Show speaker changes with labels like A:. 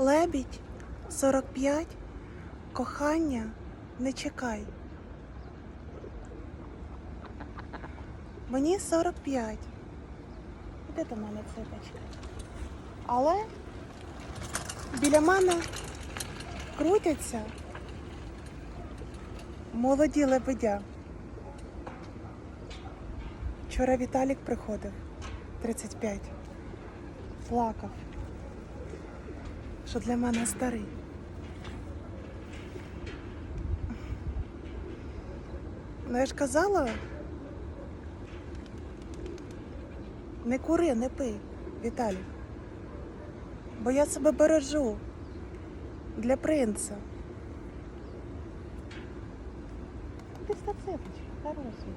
A: Лебідь 45. Кохання не чекай. Мені 45. Де до мене ципочка? Але біля мене крутяться молоді лебедя. Вчора Віталік приходив 35. Плакав, що для мене старий. Ну я ж казала, не кури, не пий, Віталій. Бо я себе бережу для принца. Ти цепочка, хороший.